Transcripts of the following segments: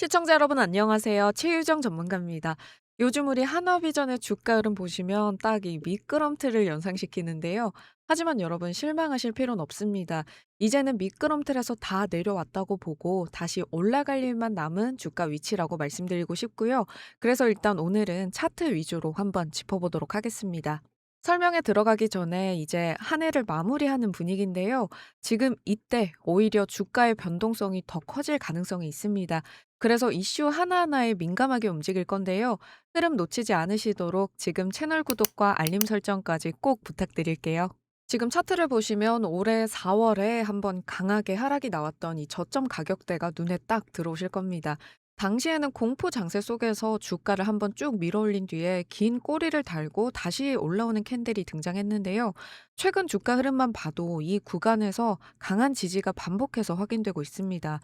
시청자 여러분 안녕하세요. 최유정 전문가입니다. 요즘 우리 하나비전의 주가 흐름 보시면 딱 이 미끄럼틀을 연상시키는데요. 하지만 여러분 실망하실 필요는 없습니다. 이제는 미끄럼틀에서 다 내려왔다고 보고 다시 올라갈 일만 남은 주가 위치라고 말씀드리고 싶고요. 그래서 일단 오늘은 차트 위주로 한번 짚어보도록 하겠습니다. 설명에 들어가기 전에 이제 한 해를 마무리하는 분위기인데요. 지금 이때 오히려 주가의 변동성이 더 커질 가능성이 있습니다. 그래서 이슈 하나하나에 민감하게 움직일 건데요. 흐름 놓치지 않으시도록 지금 채널 구독과 알림 설정까지 꼭 부탁드릴게요. 지금 차트를 보시면 올해 4월에 한번 강하게 하락이 나왔던 이 저점 가격대가 눈에 딱 들어오실 겁니다. 당시에는 공포 장세 속에서 주가를 한번 쭉 밀어올린 뒤에 긴 꼬리를 달고 다시 올라오는 캔들이 등장했는데요. 최근 주가 흐름만 봐도 이 구간에서 강한 지지가 반복해서 확인되고 있습니다.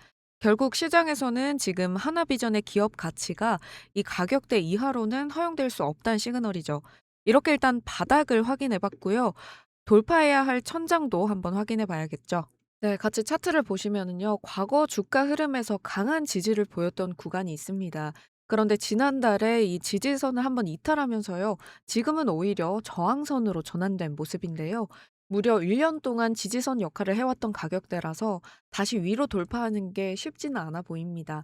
결국 시장에서는 지금 하나비전의 기업 가치가 이 가격대 이하로는 허용될 수 없다는 시그널이죠. 이렇게 일단 바닥을 확인해 봤고요. 돌파해야 할 천장도 한번 확인해 봐야겠죠. 네, 같이 차트를 보시면은요, 과거 주가 흐름에서 강한 지지를 보였던 구간이 있습니다. 그런데 지난달에 이 지지선을 한번 이탈하면서요, 지금은 오히려 저항선으로 전환된 모습인데요. 무려 1년 동안 지지선 역할을 해왔던 가격대라서 다시 위로 돌파하는 게 쉽지는 않아 보입니다.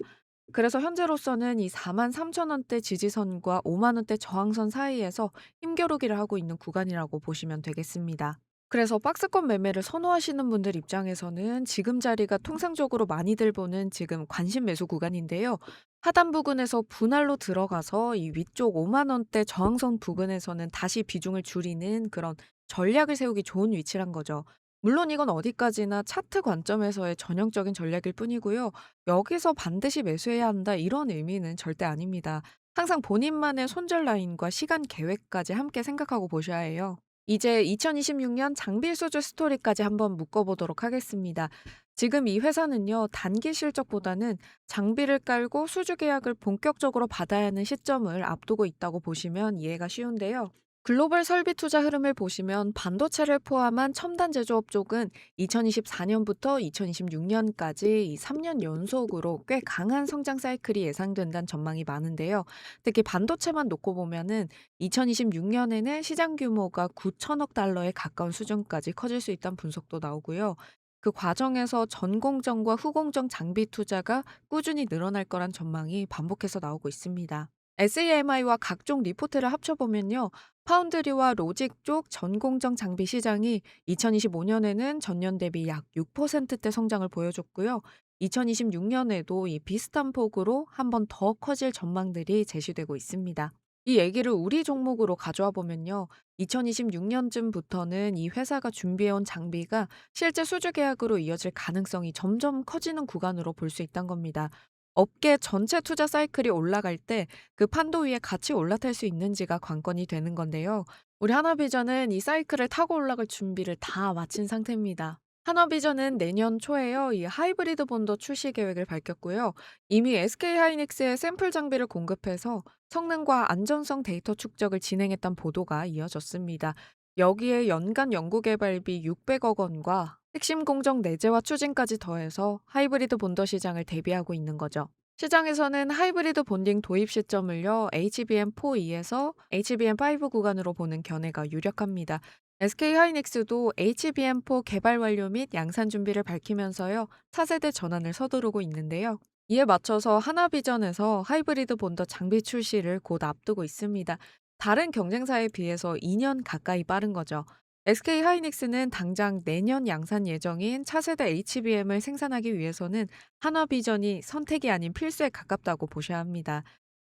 그래서 현재로서는 이 43,000원대 지지선과 5만원대 저항선 사이에서 힘겨루기를 하고 있는 구간이라고 보시면 되겠습니다. 그래서 박스권 매매를 선호하시는 분들 입장에서는 지금 자리가 통상적으로 많이들 보는 지금 관심 매수 구간인데요. 하단 부근에서 분할로 들어가서 이 위쪽 5만 원대 저항선 부근에서는 다시 비중을 줄이는 그런 전략을 세우기 좋은 위치란 거죠. 물론 이건 어디까지나 차트 관점에서의 전형적인 전략일 뿐이고요. 여기서 반드시 매수해야 한다 이런 의미는 절대 아닙니다. 항상 본인만의 손절 라인과 시간 계획까지 함께 생각하고 보셔야 해요. 이제 2026년 장비 수주 스토리까지 한번 묶어보도록 하겠습니다. 지금 이 회사는요, 단기 실적보다는 장비를 깔고 수주 계약을 본격적으로 받아야 하는 시점을 앞두고 있다고 보시면 이해가 쉬운데요. 글로벌 설비 투자 흐름을 보시면 반도체를 포함한 첨단 제조업 쪽은 2024년부터 2026년까지 3년 연속으로 꽤 강한 성장 사이클이 예상된다는 전망이 많은데요. 특히 반도체만 놓고 보면은 2026년에는 시장 규모가 9천억 달러에 가까운 수준까지 커질 수 있다는 분석도 나오고요. 그 과정에서 전공정과 후공정 장비 투자가 꾸준히 늘어날 거란 전망이 반복해서 나오고 있습니다. SEMI와 각종 리포트를 합쳐보면요. 파운드리와 로직 쪽 전공정 장비 시장이 2025년에는 전년 대비 약 6%대 성장을 보여줬고요. 2026년에도 이 비슷한 폭으로 한 번 더 커질 전망들이 제시되고 있습니다. 이 얘기를 우리 종목으로 가져와 보면요. 2026년쯤부터는 이 회사가 준비해온 장비가 실제 수주 계약으로 이어질 가능성이 점점 커지는 구간으로 볼 수 있다는 겁니다. 업계 전체 투자 사이클이 올라갈 때 그 판도 위에 같이 올라탈 수 있는지가 관건이 되는 건데요. 우리 하나비전은 이 사이클을 타고 올라갈 준비를 다 마친 상태입니다. 하나비전은 내년 초에요. 이 하이브리드 본더 출시 계획을 밝혔고요. 이미 SK 하이닉스의 샘플 장비를 공급해서 성능과 안전성 데이터 축적을 진행했던 보도가 이어졌습니다. 여기에 연간 연구개발비 600억 원과 핵심 공정 내재화 추진까지 더해서 하이브리드 본더 시장을 대비하고 있는 거죠. 시장에서는 하이브리드 본딩 도입 시점을요, HBM4E에서 HBM5 구간으로 보는 견해가 유력합니다. SK 하이닉스도 HBM4 개발 완료 및 양산 준비를 밝히면서요, 차세대 전환을 서두르고 있는데요. 이에 맞춰서 하나비전에서 하이브리드 본더 장비 출시를 곧 앞두고 있습니다. 다른 경쟁사에 비해서 2년 가까이 빠른 거죠. SK 하이닉스는 당장 내년 양산 예정인 차세대 HBM을 생산하기 위해서는 한화비전이 선택이 아닌 필수에 가깝다고 보셔야 합니다.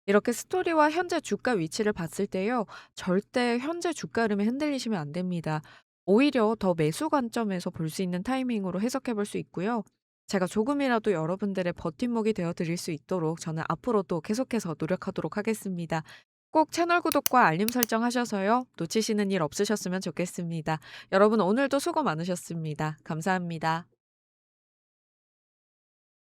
이렇게 스토리와 현재 주가 위치를 봤을 때요, 절대 현재 주가 흐름에 흔들리시면 안 됩니다. 오히려 더 매수 관점에서 볼 수 있는 타이밍으로 해석해 볼 수 있고요. 제가 조금이라도 여러분들의 버팀목이 되어 드릴 수 있도록 저는 앞으로도 계속해서 노력하도록 하겠습니다. 꼭 채널 구독과 알림 설정 하셔서요. 놓치시는 일 없으셨으면 좋겠습니다. 여러분 오늘도 수고 많으셨습니다. 감사합니다.